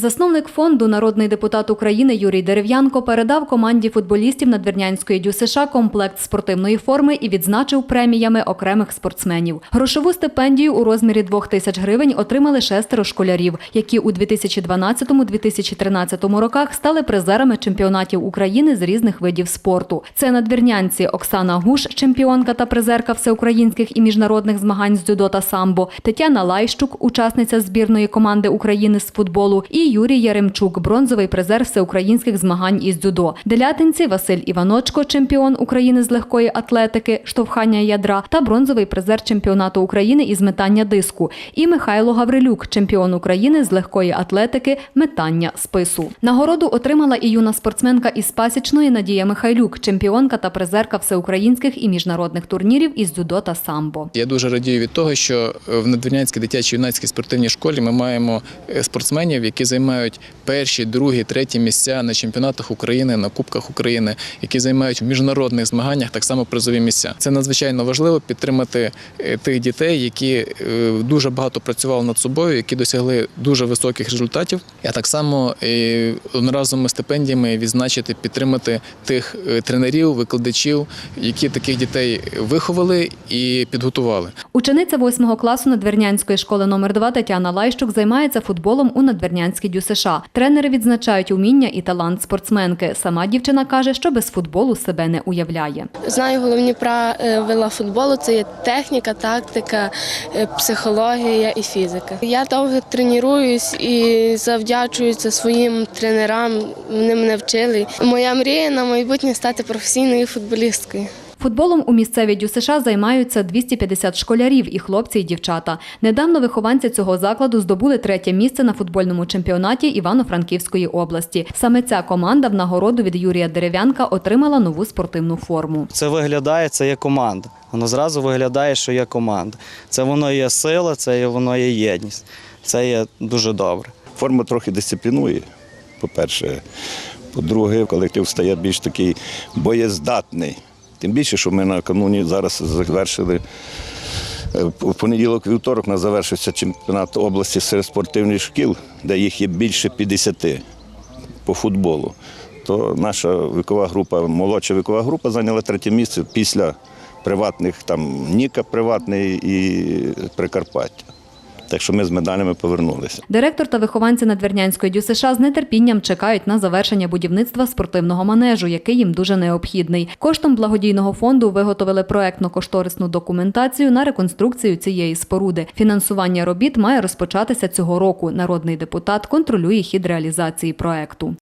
Засновник фонду, народний депутат України Юрій Дерев'янко передав команді футболістів Надвірнянської ДЮСШ комплект спортивної форми і відзначив преміями окремих спортсменів. Грошову стипендію у розмірі 2 тисяч гривень отримали шестеро школярів, які у 2012-2013 роках стали призерами чемпіонатів України з різних видів спорту. Це надвірнянці Оксана Гуш, чемпіонка та призерка всеукраїнських і міжнародних змагань з дзюдо та самбо, Тетяна Лайщук, учасниця збірної команди України з футболу, і Юрій Яремчук, бронзовий призер всеукраїнських змагань із дзюдо. Делятинці Василь Іваночко, чемпіон України з легкої атлетики, штовхання ядра та бронзовий призер чемпіонату України із метання диску. І Михайло Гаврилюк, чемпіон України з легкої атлетики, метання спису. Нагороду отримала і юна спортсменка із пасічної Надія Михайлюк, чемпіонка та призерка всеукраїнських і міжнародних турнірів із дзюдо та самбо. Я дуже радію від того, що в Надвірнянській дитячій юнацькій спортивній школі ми маємо е, спортсменів, які займають перші, другі, треті місця на чемпіонатах України, на Кубках України, які займають в міжнародних змаганнях так само призові місця. Це надзвичайно важливо підтримати е, тих дітей, які е, дуже багато працювали над собою, які досягли дуже високих результатів. А так само е, одноразовими стипендіями відзначити, підтримати тих тренерів, викладачів, які таких дітей виховали і підготували. Учениця 8 класу Надвірнянської школи номер 2 Тетяна Лайщук займається футболом у Надвірнянській ДЮСШ. Тренери відзначають уміння і талант спортсменки. Сама дівчина каже, що без футболу себе не уявляє. Знаю головні правила футболу це є техніка, тактика, е, психологія і фізика. Я довго тренуюсь і завдячую це своїм тренерам. Вони мене вчили. Моя мрія на майбутнє стати професійною футболісткою. Футболом у місцевій ДЮСШ займаються 250 школярів і хлопці і дівчата. Недавно вихованці цього закладу здобули третє місце на футбольному чемпіонаті Івано-Франківської області. Саме ця команда в нагороду від Юрія Дерев'янка отримала нову спортивну форму. Це виглядає, це є команда. Воно зразу виглядає, що є команда. Це воно є сила, це воно є єдність. Це є дуже добре. Форма трохи дисциплінує, по-перше. По-друге, колектив стає більш такий боєздатний. Тим більше, що ми на кануні зараз завершили. е, В понеділок вівторок у нас завершився чемпіонат області серед спортивних шкіл, де їх є більше 50 по футболу. То наша вікова група, молодша вікова група зайняла третє місце після приватних, там Ніка приватний і Прикарпаття. Так що ми з медалями повернулися. Директор та вихованці Надвірнянської ДЮСШ з нетерпінням чекають на завершення будівництва спортивного манежу, який їм дуже необхідний. Коштом благодійного фонду виготовили проектно-кошторисну документацію на реконструкцію цієї споруди. Фінансування робіт має розпочатися цього року. Народний депутат контролює хід реалізації проекту.